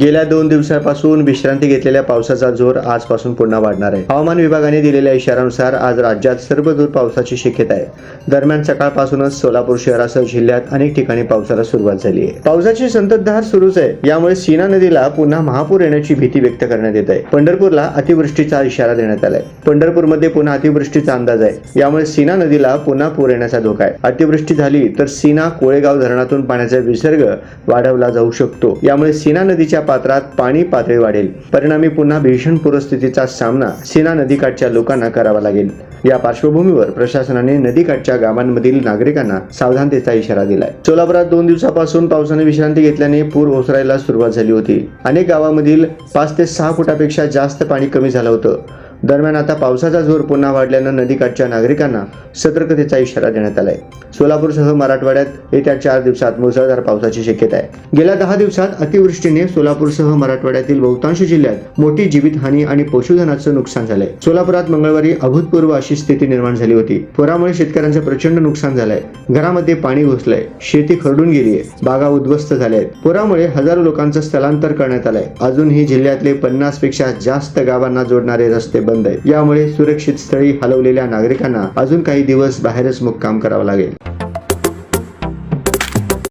गेल्या दोन दिवसापासून विश्रांती घेतलेल्या पावसाचा जोर आजपासून पुन्हा वाढणार आहे. हवामान विभागाने दिलेल्या इशाऱ्यानुसार आज राज्यात सर्वदूर पावसाची शक्यता आहे. दरम्यान सकाळपासूनच सोलापूर शहरासह जिल्ह्यात अनेक ठिकाणी पावसाला सुरुवात झाली आहे. पावसाची संततधार सुरूच आहे. यामुळे सीना नदीला पुन्हा महापूर येण्याची भीती व्यक्त करण्यात येत आहे. पंढरपूरला अतिवृष्टीचा इशारा देण्यात आलाय. पंढरपूरमध्ये पुन्हा अतिवृष्टीचा अंदाज आहे. यामुळे सीना नदीला पुन्हा पूर येण्याचा धोका आहे. अतिवृष्टी झाली तर सीना कोळेगाव धरणातून पाण्याचा विसर्ग वाढवला जाऊ शकतो. यामुळे सीना नदीच्या पात्रात पाणी पातळी वाढेल. परिणामी पुन्हा भीषण पूरस्थितीचा सामना सीना नदीकाठच्या लोकांना करावा लागेल. या पार्श्वभूमीवर प्रशासनाने नदीकाठच्या गावांमधील नागरिकांना सावधानतेचा इशारा दिलाय. सोलापुरात दोन दिवसापासून पावसाने विश्रांती घेतल्याने पूर ओसरायला सुरुवात झाली होती. अनेक गावांमधील पाच ते सहा फुटापेक्षा जास्त पाणी कमी झालं होतं. दरम्यान आता पावसाचा जोर पुन्हा वाढल्यानं नदीकाठच्या नागरिकांना सतर्कतेचा इशारा देण्यात आलाय. सोलापूरसह मराठवाड्यात येत्या चार दिवसात मुसळधार पावसाची शक्यता आहे. गेल्या दहा दिवसात अतिवृष्टीने सोलापूरसह मराठवाड्यातील बहुतांश जिल्ह्यात मोठी जीवितहानी आणि पशुधनाचं नुकसान झालंय. सोलापुरात मंगळवारी अभूतपूर्व अशी स्थिती निर्माण झाली होती. पुरामुळे शेतकऱ्यांचं प्रचंड नुकसान झालंय. घरामध्ये पाणी घुसलंय. शेती खरडून गेलीय. बागा उद्ध्वस्त झाल्या आहेत पुरामुळे हजारो लोकांचं स्थलांतर करण्यात आलंय. अजूनही जिल्ह्यातले पन्नासपेक्षा जास्त गावांना जोडणारे रस्ते बंद आहेत यामुळे सुरक्षित स्थळी हलवलेल्या नागरिकांना अजून काही दिवस बाहेरच मुक्काम करावा लागेल.